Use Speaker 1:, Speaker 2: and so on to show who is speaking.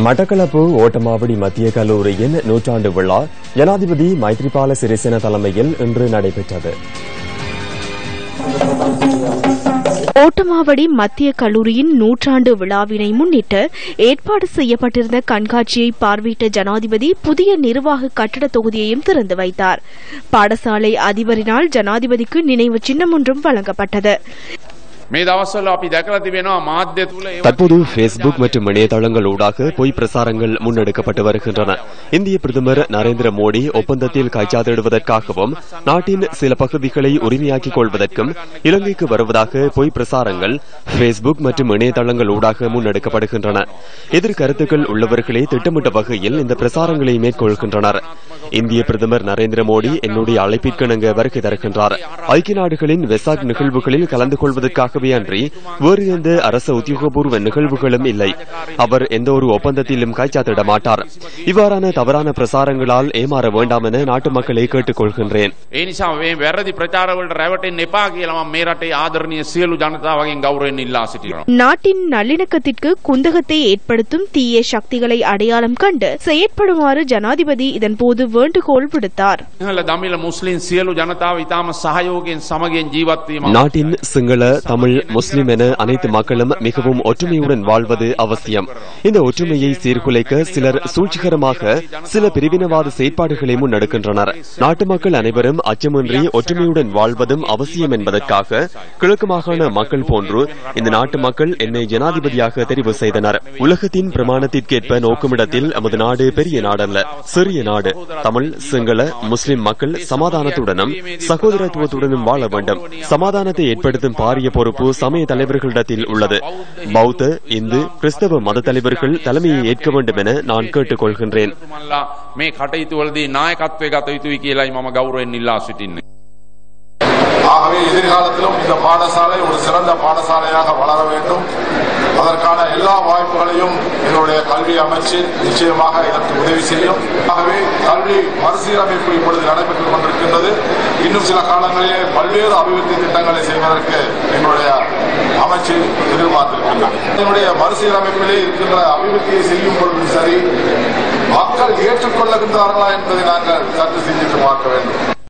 Speaker 1: மட்டக்களப்பு ஓட்டமாவடி மத்திய கல்லூரியின் நூற்றாண்டு விழா ஜனாதிபதி மைத்ரிபால சிறிசேன தலைமையில் இன்று நடைபெற்றது.
Speaker 2: ஓட்டமாவடி மத்திய கல்லூரியின் நூற்றாண்டு விழாவினை முன்னிட்டு ஏற்பாடு செய்யப்பட்டிருந்த கண்காட்சியை பார்வையிட்ட ஜனாதிபதி புதிய நிர்வாக கட்டட தொகுதியையும் திறந்து வைத்தார். பாடசாலை அதிபரினால் ஜனாதிபதிக்கு நினைவு சின்னம் ஒன்றும் வழங்கப்பட்டது.
Speaker 3: මේ දවස්වල අපි දැකලා තිබෙනවා මාධ්‍ය තුල ඒවා
Speaker 1: தற்போது பேஸ்புக் மற்றும் இணையதளங்கள் ஊடாக பொய் பிரசாரங்கள் முன்னெடுக்கப்பட்டு வருகின்றன இந்திய பிரதமர் நரேந்திர மோடி ஒப்பந்தத்தில் கைச்சாத்திடுவதற்காகவும் நாட்டின் சில பகுதிகளை உரிமையாக்கிக் கொள்வதற்கும் இலங்கைக்கு வருவதாக பொய் பிரசாரங்கள் பேஸ்புக் மற்றும் இணையதளங்கள் ஊடாக முன்னெடுக்கப்படுகின்றன எதிர் கருத்துக்கள் உள்ளவர்களே திட்டமிட்ட வகையில் இந்த பிரசாரங்களை மேற்கொள்கின்றனர் இந்திய பிரதமர் நரேந்திர மோடி என்னுடைய அழைப்பிற்கிணங்க வருகை தருகின்றார் ஐக்கிய நாடுகளின் வெசாக் நிகழ்வுகளில் கலந்து கொள்வதற்காகவே பார்வையன்றி வேறு எந்த அரச உத்தியோகபூர்வ நிகழ்வுகளும் இல்லை. அவர் எந்த ஒரு ஒப்பந்தத்திலும் கைச்சாத்திட மாட்டார். இவ்வாறான தவறான பிரசாரங்களால் ஏமாற வேண்டாம் என நாட்டு மக்களை
Speaker 3: கேட்டுக்கொள்கின்றேன்.
Speaker 2: நாட்டின் நல்லிணக்கத்திற்கு குந்தகத்தை ஏற்படுத்தும் தீய சக்திகளை அடையாளம் கண்டு செயற்படுமாறு ஜனாதிபதி இதன் போது வேண்டுகோள் விடுத்தார்.
Speaker 3: தமிழ் முஸ்லிம் சியலு ஜனதாவை தாம சகயோகின் சமகின் ஜீவத்தையும்
Speaker 1: நாட்டின் சிங்கள தமிழ் முஸ்லிம் என அனைத்து மக்களும் மிகவும் ஒற்றுமையுடன் வாழ்வது அவசியம். இந்த ஒற்றுமையை சீர்குலைக்க சிலர் சூழ்ச்சிகரமாக சில பிரிவினவாத செயற்பாடுகளை முன்னெடுக்கின்றனர். நாட்டு மக்கள் அனைவரும் அச்சமின்றி ஒற்றுமையுடன் வாழ்வதும் அவசியம் என்பதற்காக கிழக்கு மாகாண மக்கள் போன்று இந்த நாட்டு மக்கள் என்னை ஜனாதிபதியாக தெரிவு செய்தனர். உலகத்தின் பிரமாணத்திற்கேற்ப நோக்குமிடத்தில் நமது நாடு பெரிய நாடல்ல சிறிய நாடு. தமிழ் சிங்கள முஸ்லிம் மக்கள் சமாதானத்துடனும் சகோதரத்துவத்துடனும் வாழ வேண்டும். சமாதானத்தை ஏற்படுத்தும் பாரிய பொறுப்பு பொறுப்பு சமய தலைவர்களிடத்தில் உள்ளது. பௌத்த இந்து கிறிஸ்தவ மத தலைவர்கள் தலைமையை ஏற்க வேண்டும் என நான்
Speaker 3: கேட்டுக்கொள்கின்றேன்.
Speaker 4: ஆகவே எதிர்காலத்திலும் இந்த பாடசாலை ஒரு சிறந்த பாடசாலையாக வளர வேண்டும். அதற்கான எல்லா வாய்ப்புகளையும் எங்களுடைய கல்வி அமைச்சு நிச்சயமாக இதற்கு உதவி செய்யும். ஆகவே கல்வி மறுசீரமைப்பு இப்பொழுது நடைபெற்றுக் கொண்டிருக்கின்றது. இன்னும் சில காலங்களிலே பல்வேறு அபிவிருத்தி திட்டங்களை செய்வதற்கு எங்களுடைய அமைச்சு எதிர்பார்த்திருக்கின்றது என்னுடைய மறுசீரமைப்பிலே இருக்கின்ற அபிவிருத்தியை செய்யும் பொழுதும் சரி மக்கள் ஏற்றுக்கொள்ளுகின்றார்களா என்பதை நாங்கள் சற்று சிந்தித்து பார்க்க வேண்டும்.